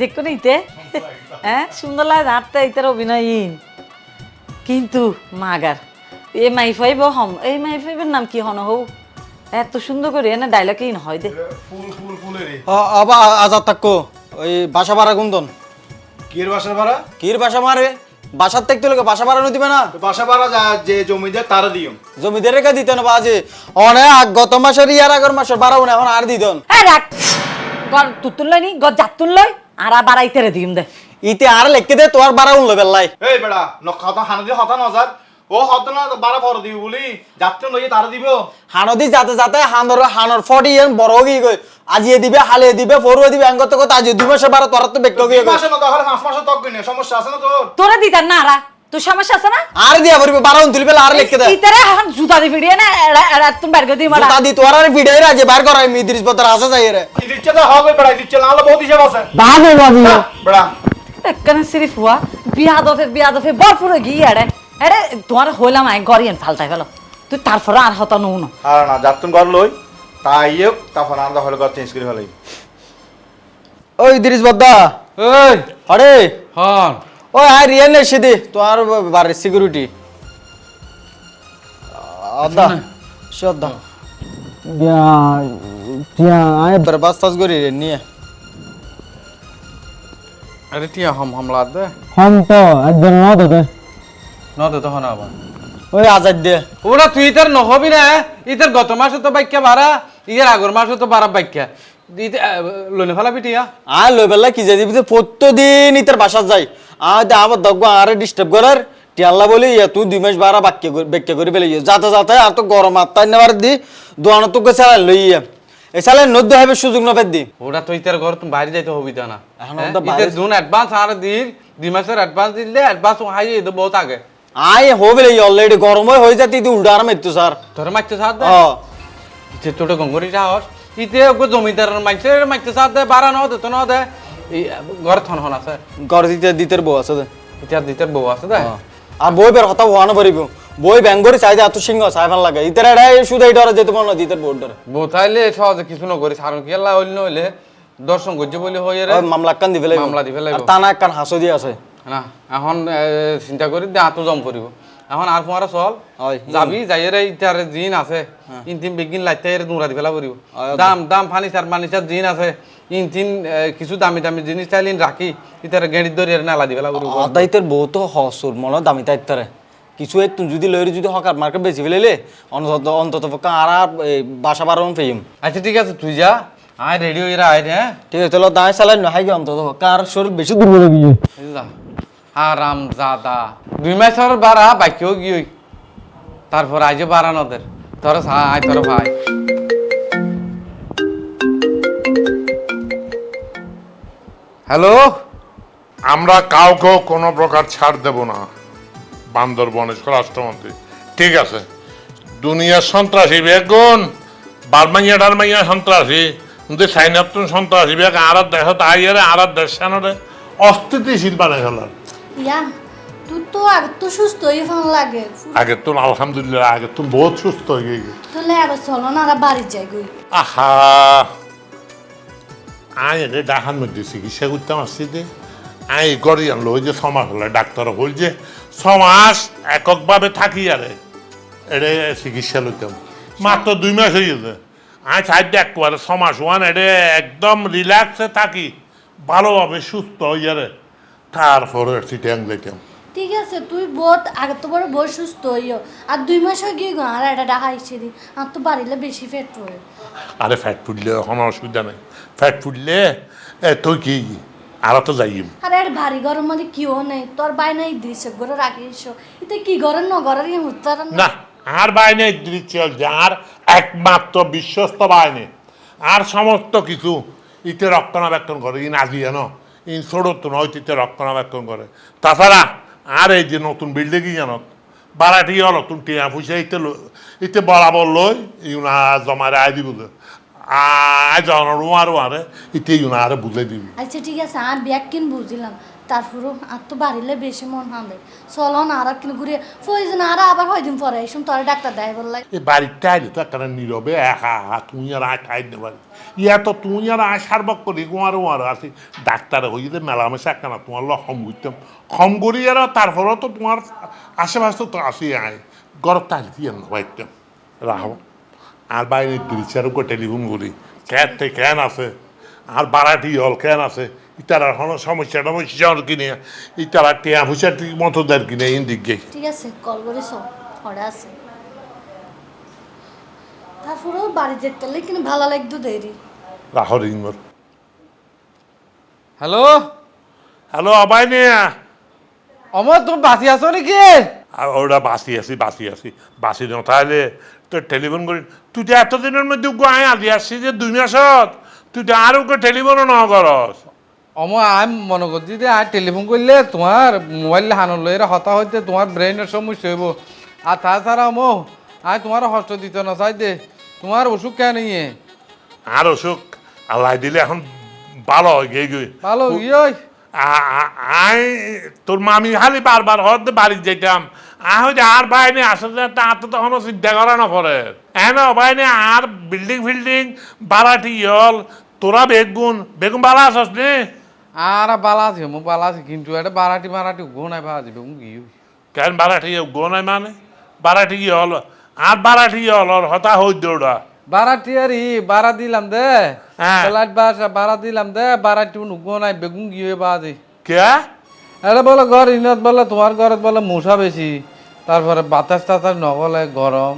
দেখো না ইতে? হ্যাঁ? সুন্দর লাগে নাটটা ইতার অভিনয়ীন কিন্তু মাগার। এ মাই ফাইব হম এই মাই ফাইবের নাম কি হন হৌ এত সুন্দর করে না ডায়লগ ইন হয় দে। ফুল ফুল ফুলের আবার আজাদ থাকো। ওই বাসা ভাড়া গুন্দন। কির বাসার ভাড়া? কির বাসা মারে বাসার থাকতে লোকে বাসা ভাড়া দিবে না? তো বাসা ভাড়া যে জমিদার তারা দিও। জমিদের রেখে দিতে না বাজে। অনেক গত মাসের ইয়ার আগের মাসের বাড়াবো না এখন আর দিদন। হ্যাঁ রাখ। গর তুতুন লই নি গর জাতুন লই আর বাড়াইতে রে দিম দে। ইতে আর লেখকে দে তোর বাড়া উনলো বেল্লাই। এই বেড়া নখাতা হানা দিয়ে হতা নজার ও হতা না বারা বড় দিব বলি। যাত্রা লইয়ে তারা দিব হানদি যাতে যাতে হানর হানর ফটি এন বড় গিয়ে গই। আজিয়ে দিবে হালিয়ে দিবে ফরুয়ে দিবে আঙ্গত কথা আজি দুই মাসের বাড়া তোর তো বেক্ক গিয়ে দুই মাসে না তাহলে পাঁচ মাসে তক গইনে সমস্যা আছে না তোর? তোরা দিতার না আরা। তোর সমস্যা আছে না? আর দিয়া পড়বে বাড়া উন তুলবে আর লেখকে দে। ইতারে এখন জুতা দি ফিরিয়ে না এড়া এড়া তুমি বের করে দিই মারা জুতা দি তোর আর ভিডিও রাজে বার করাই মি দিরিস বতর আসা যাই রে দিচ্ছে তো হবে বেড়া না হলে বহুত হিসাব আছে। বাবু বাবু। বেড়া। একখানে সিরিফ হুয়া বিয়া দফে বিয়া দফে বরপুরে গিয়ে এড়ে। এড়ে তোমার হইলাম আই গরিয়ান ফালতাই ফেলো। তুই তারপরে আর হতা নৌ না। আর না যাত্রা ঘর লই তাইও তারপর আমরা হলে ঘর চেঞ্জ করে ফেলাই। ওই দিরিস বদ্দা। এই। আরে হন ও আর ইয়ে নে সিদি তোর বারে সিকিউরিটি আদা। শ্রদ্ধা টিয়া আয়। বরবাদ সাজ গরি রে নিয়ে। আরে টিয়া হাম হামলা দে। হাম তো একজন না দে দে। না দে তখন আবার। ওই আজাদ দে। ওরা তুই তার নহবি না ইতার গত মাসে তো বাইক্যা ভাড়া ইয়ের আগর মাসে তো বাড়া বাইক্যা। লইনে ফেলাবি টিয়া? আর লই বেলা কি যাই দিবি প্রত্যেকদিন ইতার বাসা যায় আর দে আমার দগ্গ আরে ডিস্টার্ব করার টিয়াল্লা বলি ইয়া তুই দুই মাস বারা বাক্য ব্যাখ্যা করে ফেলে যাতে যাতে আর তো গরম আত্মায় নেবার দি দোয়ানো তোকে লই ইয়া এ চালাই নদ্য হবে সুযোগ নবেদ দি। তো ইতার ঘর তুমি বাইরে যাইতে হবি তা না হ্যাঁ? ওটা ইতার অ্যাডভান্স আর দুই মাসের অ্যাডভান্স দিলে অ্যাডভান্স হাই এটা বহুত আগে আয় হবে অলরেডি গরম হয়ে যাতে তুই উল্টা আর মেত্তু স্যার। তোর মারতে দে। ও ইতে তোটা গঙ্গরি সাহস। ইতে ওকে জমিদার মাইছে মারতে সাথ দে বারা ন দে তো ন দে এই ঘর থন হন আছে? ঘর দিতে দিতে বউ আছে ইতার দিতের বউ আছে দে? আর বই বের হতা হওয়ানো পারিব বই ব্যাঙ্গরি চাই এত সিংহ চাই লাগে। ইতার এটাই শুধু এইটা যেতে দিতের বোর্ড বউ তাইলে সহজে কিছু নকরি সারণ কি আল্লাহ হইল নইলে দর্শন করছে বলে হয়ে রে মামলা কান দি ফেলাই মামলা দি ফেলাইব। টানা একখান হাসো দিয়ে আছে। না এখন চিন্তা করি দে জম করিব এখন আর তোমার চল। যাবি যাইরে ইটার জিন আছে। ইনতিন বেগিন লাইতে নুরা দি ফেলা করিব হয়, দাম দাম ফার্নিচার মার্নিচার জিন আছে। এ, কিছু দামি দামি জিনিস চাইলে রাখি ইটার গেড়ি ধরে নালা দি ফেলা করিব আদাইতের বউ হসুর মনে দামি তাইতারে কিছু একটু যদি লইরে যদি হকার মার্কেট বেশি ফেলেলে অন্তত অন্তত পক্ষে আর বাসা বারণ পেইম। আচ্ছা ঠিক আছে তুই যা। আয় রেডি হয়ে আয় রে হ্যাঁ। ঠিক আছে চলো দাঁড়ায় চালাই নহাই গে অন্তত পক্ষে। আর শরীর বেশি দুর্বল গিয়ে যা। আরাম জাদা। দুই মাসের বাড়া বাক্যও গিয়ে তারপর আজ বাড়া নদের তোর আয় তোর ভাই। হ্যালো? আমরা কাউকেও কোনো প্রকার ছাড় দেব না বান্দরবনের স্বরাষ্ট্রমন্ত্রী। ঠিক আছে দুনিয়ার সন্ত্রাসী বেগুন বারমাইয়া ডারমাইয়া সন্ত্রাসী কিন্তু সাইনাপ্তুন সন্ত্রাসী বেগ আর দেশ তাইয়ারে আর দেশ সানরে অস্থিতিশীল বানাই ফেলার। ইয়া তুই তো আগে তো সুস্থ হয়ে ফোন লাগে। আগে তো আলহামদুলিল্লাহ আগে তুমি বহুত সুস্থ হয়ে গেছে। তাহলে চলো না আর বাড়ি যাই গই আহা আই রে ডাহার মধ্যে চিকিৎসা করতাম আসছি যে আই গড়ি আনলো। ওই যে সমাজ হলে ডাক্তার বল যে সমাজ এককভাবে থাকি আরে এরে চিকিৎসা লইতাম মাত্র দুই মাস হয়ে গেছে। আই সাইড একবারে সমাজ ওয়ান এরে একদম রিল্যাক্সে থাকি। ভালোভাবে সুস্থ হয়ে রে তারপরে সিটে লইতাম ঠিক আছে তুই বহুত আগে তো বড় বহুত সুস্থ হইও। আর দুই মাস হয়ে গিয়ে আর এটা ডাহা আইসে দি আর তো বাড়িলে বেশি ফেট পড়ে। আরে ফ্যাট ফুটলে কোনো অসুবিধা নেই। ফ্যাট ফুটলে এ তুই কি আর তো যাইম? আর ভারী গরম মধ্যে কিও নেই? তোর বাই নাই দিস ঘরে রাখিস এতে কি ঘরের ন ঘরের ইয়ে উত্তর না আর বাইনে দৃশ্য যার একমাত্র বিশ্বস্ত বাইনে আর সমস্ত কিছু ইতে রক্ষণাবেক্ষণ করে ইন আজি জানো ইন ছোট নয় ইতে রক্ষণাবেক্ষণ করে। তাছাড়া আর এই যে নতুন বিল্ডিং জানো বারাটি হলো তুমি টিয়া পয়সা ইতে ইতে বরাবর লই ইউনা জমারে আই দিব আজ রুমারও আরে ইতে ইউনা আরে বুঝাই দিবি। আচ্ছা ঠিক আছে আর ব্যাগ কিন বুঝলাম। তারপরও আর তো বাড়িলে বেশি মন হাঁদে। চলো না আর কিন্তু ঘুরে প্রয়োজন আর আবার হয়দিন পরে এসম তোর ডাক্তার দেয় বললাই এই বাড়িতে আইলে তো একটা নীরবে একা তুই আর আয় খাই দিতে পারি ইয়া তো তুই আর আয় সার্বক করি কুমার উমার আছি ডাক্তার হয়ে যে মেলামেশা একখানা তোমার ল হম করতাম হম করি আর তারপরেও তো তোমার আশেপাশে তো আসি আয় গরম তাহলে দিয়ে নবাইতাম রাহো আর বাইরে টিচারও করে টেলিফোন করি। ক্যান থেকে ক্যান আছে আর বারাটি হল ক্যান আছে। ইতারা হলো সমস্যা টমস্যা কিনে ইতারা টিয়া ফুসা ঠিক মতো দেয় কিনে ইন্দিক গে ঠিক আছে কল করে সব ঘরে আছে। তারপরেও বাড়ি যেতে হলে কিন্তু ভালো লাগতো দেরি। রাহো রিঙ্গর হ্যালো? হ্যালো অবাই নিয়া। অমর তুমি বাঁচি আছো নাকি? আর ওরা বাসি আছি বাসি আছি। বাসি ন তাহলে তো টেলিফোন করি। তুই তো এতদিনের মধ্যে গায়ে আদি আসছি যে দুই মাসত তুই তো আর ওকে টেলিফোনও ন করস। অমর আমি মনে করছি যে আজ টেলিফোন করলে তোমার মোবাইল হানো লইরা হতা হইতে তোমার ব্রেনের সমস্যা হইব। আর তাছাড়া অমো আয় তোমার হস্ত দিত না চাই দে। তোমার অসুখ কেন নিয়ে আর অসুখ? আল্লাহ দিলে এখন ভালো গে গে ভালো ইয়ে আই তোর মামি খালি বারবার হতে বাড়ি যেতাম আহ হইতে আর বাইনে আসলে তা তো তখন চিন্তা করা না পরে এন বাইনে আর বিল্ডিং ফিল্ডিং বাড়াটি হল তোরা বেগুন বেগুন বালা আসস নে? আর বালা আছে মো বালা আছে কিন্তু এটা বারাটি বারাটি গোনায় ভাজি বেগুন গিয়ে কেন বারাটি গোনাই মানে? বারাটি হল আর বারাটি হল হতা হই দৌড়া বারাটি আর ই বারা দিলাম দে। হ্যাঁ। লাইট বাসা বারা দিলাম দে বারাটি গোনায় বেগুন গিয়ে বাজি কে এটা বলে ঘর ইনত বলে তোমার ঘরত বলে মশা বেশি তারপরে বাতাস টাতাস নগলে গরম।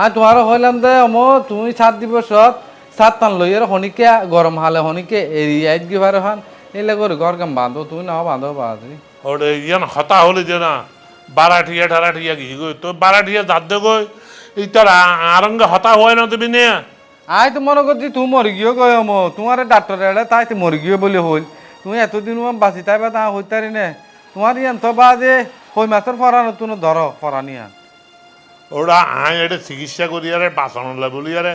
আর তোমারও হইলাম দে অম তুমি সাত দিবসত সাত টান লইয়ের হনিকে গরম হালে হনিকে এরিয়াইত গিয়ে হান? এলে করে ঘর কাম বাঁধো তুমি না বাঁধো বাঁধি। ওরে ইয়ান হতা হলে যে না বারাঠিয়া ঠারাঠিয়া কি গই তো বারাঠিয়া যাদ গই। এই তোর আরঙ্গে হতা হয় না তুমি নে আই তো মনে করছি তুমি মরি গিয়ে কয় অম তোমার ডাক্তার এটা তাই তো মরি গিয়ে বলে হইল। তুমি এতদিন বাঁচি তাই বা তা হইতারি নে। তোমার ইয়ান তো বাদে হই মাছের ফরানো তুমি ধরো ফরানিয়া ওরা আয় এটা চিকিৎসা করি আরে বাঁচানো বলি আরে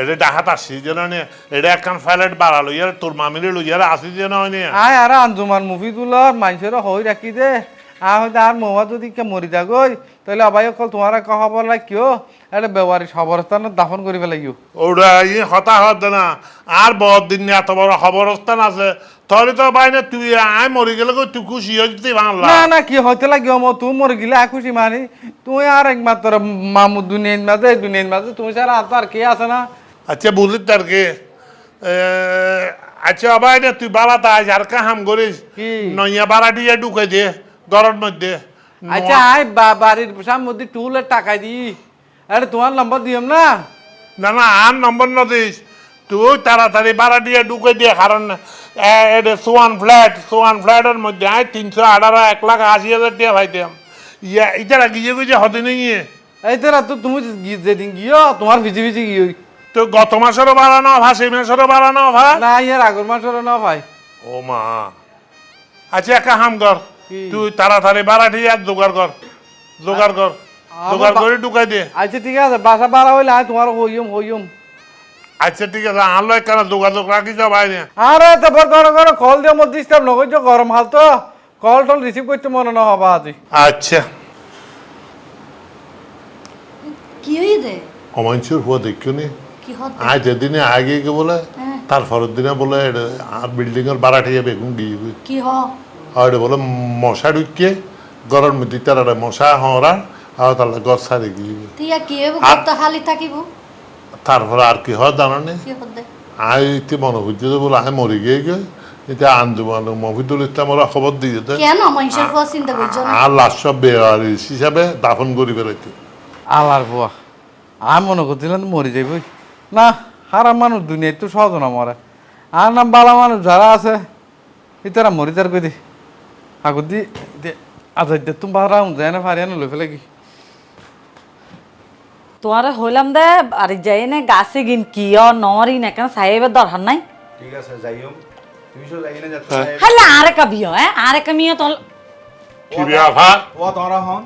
এটা ডাহাত আসছি যেন নে এটা একখান ফ্যালেট বাড়ালো ইয়ারে তোর মামিরে লই ইয়ারে আসি যেন হয় নে আয় আর আঞ্জুমান মুফিদুল্লাহ মানুষের হই রাখি দে। আ হয়তো আর মোয়া যদি কে মরি যাগই তাহলে আবাই কল তোমার খবর লাগ কিয়? এটা বেওয়ারি সবরস্থানত দাফন করি পেলাইও ওরা ই হতা হত না আর বহুত দিন নে এত বড় খবরস্থান আছে। তাহলে তো বাইনে তুই আয় মরি গেলে তুই খুশি হয়ে যেতে বাংলা না না কি হইতে লাগিও মো তুই মরি গেলে খুশি মানি? তুই আর একমাত্র মামু দুনিয়ার মাঝে দুনিয়ার মাঝে তুমি সারা আর তো আর কে আছে না? আচ্ছা বুঝলি তার কে? আচ্ছা আবার না তুই বাবা তাই আর কাহাম করিস? কি? নইয়া বাড়া দিয়ে ঢুকে দে গরম মধ্যে। আচ্ছা আয় বাড়ির সামনে টুলের টাকা দি। আরে তোমার নম্বর দিও না? না না আর নম্বর ন দিস। তুই তাড়াতাড়ি বাড়া দিয়ে ঢুকে দিয়ে কারণ এটা সোয়ান ফ্ল্যাট সোয়ান ফ্ল্যাটের মধ্যে আয় তিনশো আঠারো এক লাখ আশি হাজার টাকা পাইতাম ইয়া ইটারা গিয়ে গিয়ে হতে নেই এই তো তুমি যেদিন গিয়ে তোমার ভিজি ভিজি গিয়ে তো গত মাসেরও বাড়ানো ভা সেই মাসেরও বাড়ানো ভা না ইয়ার আগর মাসের না ভাই। ও মা। আচ্ছা একটা হাম কর তুই তাড়াতাড়ি বাড়াটি আর জোগাড় কর জোগাড় কর জোগাড় করে ঢুকাই দে। আচ্ছা ঠিক আছে বাসা বাড়া হইলে তোমার হইম হইম আচ্ছা ঠিক আছে আনলো একখানা যোগাযোগ রাখি যা বাইরে আরে তারপর ধরো কল দিয়ে মধ্যে ডিস্টার্ব নকরছ গরম হাল তো। কল টল রিসিভ করতে মনে না হবা আজি। আচ্ছা। কি হই দে অমাঞ্চুর হওয়া দেখিও নি। কি হত? আজ আগে বলে হ্যাঁ। তার দিনে বলে বিল্ডিং এর বাড়াটি যাবে এখন গিয়ে কি হ? আর বলে মশা ঢুকিয়ে গরম মধ্যে তারা মশা হরা আর তাহলে গছ ছাড়ে গিয়ে কি হইব? আর- কত হালি থাকিব? তারপরে আর কি হয় জানো নি কি হত? দে আই ইতি মনে হচ্ছে যে বলে আমি মরে গিয়ে গিয়ে এটা আঞ্জুমান মফিদুল ইসলাম ওরা খবর দিয়ে দেয় কেন? মানুষের ফল চিন্তা করছ না আর লাশ সব বেয়ারিস হিসাবে দাফন করি বেড়াইতে আলার বুয়া আমি মনে করছিলাম মরে যাইবই না হারাম মানুষ দুনিয়ায় তো সহজ না মরে আর নাম বালা মানুষ যারা আছে ইতারা মরি তার কই দি। আগত দি আজ তুমি বারা যায় না ফারিয়ানো লই ফেলে কি তোমারে হইলাম দে আর যাই না গাছে গিন কি নরি না কেন সাহেবের দরকার নাই? ঠিক আছে যাইও। তুমি সব যাই না যাচ্ছে হ্যাঁ। আরে কাবিও হ্যাঁ? আরে কামিও তো কি বিয়া ও তোরা হন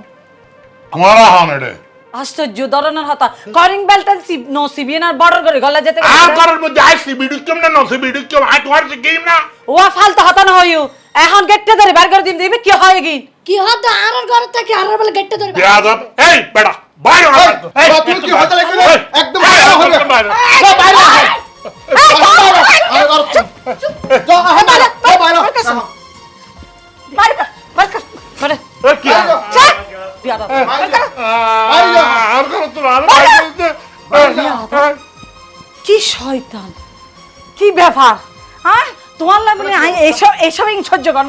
হন এটা আশ্চর্য ধরনের হতা। করিং বেলটা নো সিবিএন আর বর্ডার করে গলা যেতে আর করার মধ্যে আই না ঢুকতাম আই তোমার শিখিম না। ও ফালতু হতা না হইও এখন গেটটা ধরে বার করে দিম দিবি কি হয় কি কি হতো? আর ঘর থেকে আর বলে গেটটা ধরে বেয়াদব এই বেটা বাইরে তুমি কি হতে লাগবে একদম বাইরে। বাইরে। শয়তান। কি ব্যাপার? তোমার লাগলে আই এসব এসব ইং সহ্য করেন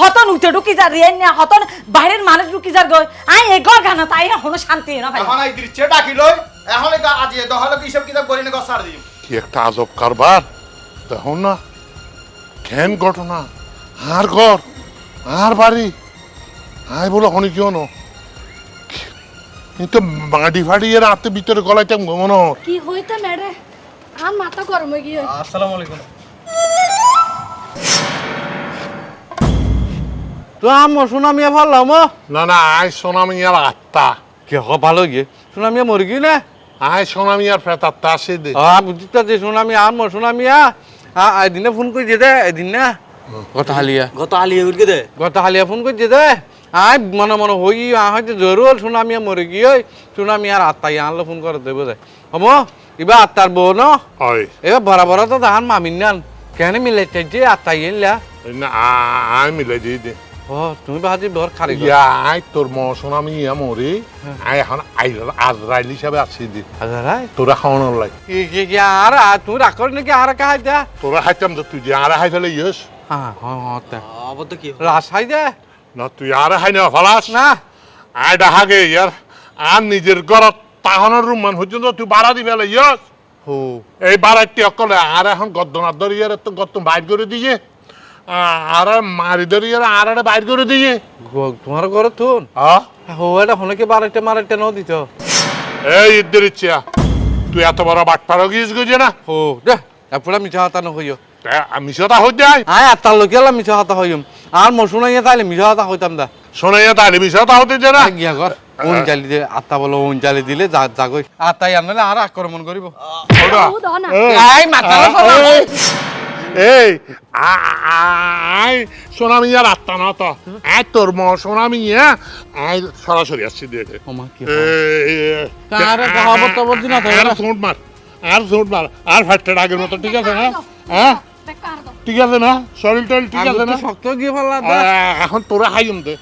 হতন উঠে ঢুকি যা রিয়ান না হতন বাইরের মানুষ ঢুকি যার গই আই এগর গানা তাই না হনো শান্তি না ভাই? এখন এই দৃশ্যে ডাকি লই এখন গা- আজি দহলে কি সব কিতাব করি না গছ ছাড় দিম। কি একটা আজব কারবার? দেখুন না কেন ঘটনা আর ঘর আর বাড়ি। আই বলো হনি কিয় ন কিন্তু মাটি ফাটি এর আত্মে ভিতরে গলাইতে মনে কি হইতে মেরে আর মাথা গরম হয়ে গিয়ে আসসালামু আলাইকুম। তো আমো সুনামিয়া ভাল্লাম না না আই সোনামি আর আত্মা কে হ ভালো গিয়ে সুনামিয়া মরে গিয়ে না। আই সোনামি আর ফেত আত্মা আসে দে। আ বুঝতে যে সুনামি আমো সুনামিয়া। আ এদিনে ফোন করে দে এদিন। না গত হালিয়া। গত আলিয়া উড়কে দে। গত হালিয়া ফোন করে দে। আই মনে মনে হই আ হয়তো জরুর সুনামিয়া মরে গিয়ে সুনামি আর আত্মাই আনলো ফোন করে দেবো দে হম এবার আত্মার বউ ন? হয়। এবার বড় বড় তো ধান মামিন নান কেন মিলে যে আত্মাই এনলা না আ- আই মিলাই দিয়ে দে। ও তুমি ভাজি বর খারি ইয়া আই তোর ম সোনামি ইয়া মরে আই এখন আই আজরাইল হিসাবে আছি দি। হাজারাই তোরা খাওয়ানোর লাই কি কি কি আর তুমি রাগ করি নাকি আর কাহাই দে? তোরা খাইতাম তো তুই আর হাই ফেলে ইয়েস হ্যাঁ হ্যাঁ হ্যাঁ আবার তো কি রাসাই দে। না তুই আর হাই না ফালাস না। আই ডাহাগে ইয়ার আর নিজের ঘরত তাহনের রুম মান পর্যন্ত তুই বাড়া দিবে ইয়েস হো। এই বাড়াইটি অকলে আর এখন গদ্দনার ধরে ইয়ার তো গদ্দ বাইর করে দিয়ে আর মারি ধরে আর একটা বাইর করে দিয়ে। তোমার ঘরে হো এটা হনকে বারোটা মারাইটা ন দিত। এই ইদ্দের ইচ্ছা। তুই এত বড় বাট পারো গিয়েছ গেছে না। হো দে এরপরে মিছা হাতা ন হইও। আমি সেটা হই যায় আয় লোক হাতা হইম। আর মশুনাইয়া তাইলে হাতা হইতাম দা। শোনাইয়া তাহলে বিষয়টা হতে যে না। গিয়া ঘর উন চালি আত্মা বলো উন চালি দিলে যা যাগই আত্মাই আনলে আর আক্রমণ করিব। ওটা ও দাও না। এই, আই মাথা এই, আই সোনামিয়ার আত্মা না তো। আই তোর ম সোনামিয়া আই সরাসরি আসছি কি আর আরে আর? সোট মার আর সোট মার আর ফাটটা আগের মতো ঠিক আছে না? হ্যাঁ? ঠিক আছে না? শরীর টরীর ঠিক আছে না? শক্ত গিয়ে ফেলা এখন তোরা হাইম দে।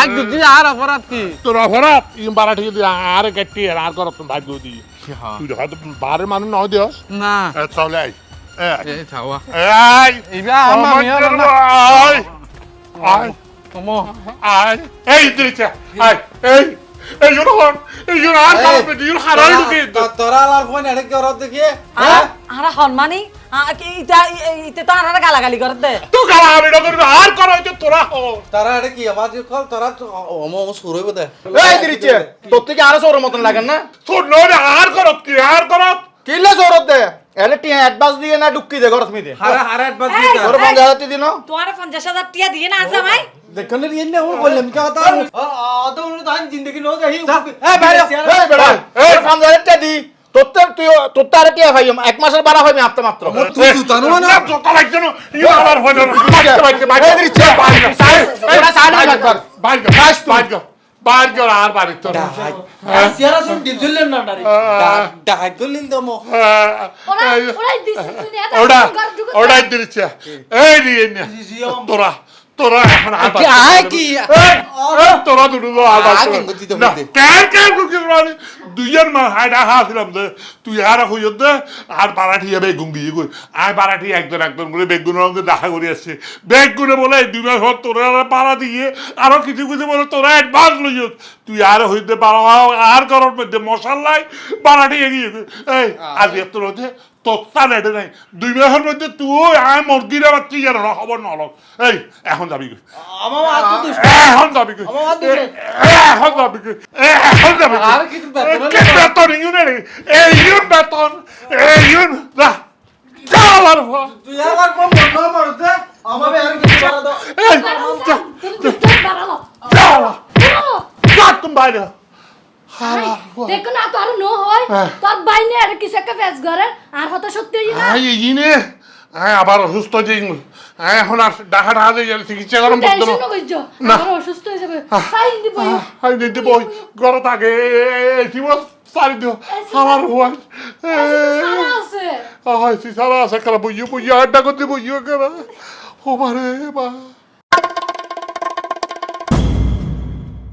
আজ যদি আর অপরাধ কি? তোর অপরাধ? ইম বারা ঠিক দিয়ে আর কাটি আর করত ভাগ্য দিয়ে। তুই হয়তো বারে মানুষ নয় দিস না। চলে আই এ ছাওয়া এই এইবা আমার আমার মেয়ে জন্য না আয় আয় ওমো আয় এই দিচ্ছে আয় এই এই জন্য হন এই জন্য আর কারণ পেটি জন্য হারাই ঢুকে তোরা আলার ফোন এটা কি ওরা দেখি আর আর হনমানি ইটা ইতে তো আর গালাগালি করে দে তো গালা আমি না করবি আর করা হইতে তোরা হ তারা এটা কি আবার কল তোরা অম অম শুরু হইব দে এই দৃশ্যে তোর থেকে আরও সৌর মতন লাগেন না তোর নয় আর করত কি আর করত কিলে সৌরত দে এলে টিয়া অ্যাডভান্স দিয়ে না ডুক্কি দে ঘরত মিতে হারা হারা একবার এই, দিতা তোর পঞ্চাশ হাজার দিন তোমার পঞ্চাশ হাজার টিয়া দিয়ে না আছে ভাই দেখলে রিয়েন না ও বললাম কি কথা আ তো উনি তান জিন্দেগি নো দেহি এই বাইরে এই বেড়া এই পঞ্চাশ হাজার দি তোর তো তুই তোর তো আর টিয়া ভাই এক মাসের বাড়া হইবে আপনি মাত্র তুই না তোর লাগছে না ই আমার হয় না এই দৃশ্যে এরা সাইড একবার বাইকে বাইকে বাইকে আর বাড়ি তোর সিয়ারা শুন ডিপজুলেন না ডারে ডাহাই গলিল দমো ওরা ওরাই দিছি তুই না ওটা ওটাই দিচ্ছে এই নিয়ে তোরা। তোরা এখন আর বাদ আয় কি এই, এই, তোরা দুটো তো আর বাদ আগে কর। গতিতে না, বলতে। কেন কেন ঢুকে দুইজন হাইডা হাসিলাম দে তুই আর হইয় দে আর বারাঠি বেগুন দিয়ে কই আর বারাঠি একজন একজন করে বেগুন রঙে দেখা করে আসছে বেগুনে বলে দুই মাস হল তোরা পাড়া দিয়ে আরও কিছু কিছু বলে তোরা অ্যাডভান্স লইয় তুই আর হইতে পারো আর করার মধ্যে মশালাই বারাঠি এগিয়ে গেছে। এই আজ এত তোত্তা নেটে নাই। দুই মাসের মধ্যে তুই আয় মুরগির আবার তুই আর খবর নলক। এই এখন যাবি এখন যাবি এখন যাবি এখন যাবি বেতন ইউনে এই ইউন বেতন এই ইউন যা। যা আমার তুই আমার ফোন বন্ধ করতে আমার আর কিছু করা দাও। এই, যা যা বাড়ালো যা তুমি বাইরে দেখো না তোর নো হয়। তোর বাইনে আর একটা ফেস করে আর হতো সত্যি না? আই ইনে হ্যাঁ আবার অসুস্থ যে হ্যাঁ এখন আর ডাকা ডাকা গেলে চিকিৎসা মতো টেনশন না। না। অসুস্থ হয়ে যাবে সাইন দিব। আমি দিতে বই ঘর থাকে। কি বল? সারি দিও। আমার হুয়ার সারা আছে। সারা আছে খারাপ বুঝিও বুঝিও আড্ডা করতে বুঝিও কেনা ও মারে বা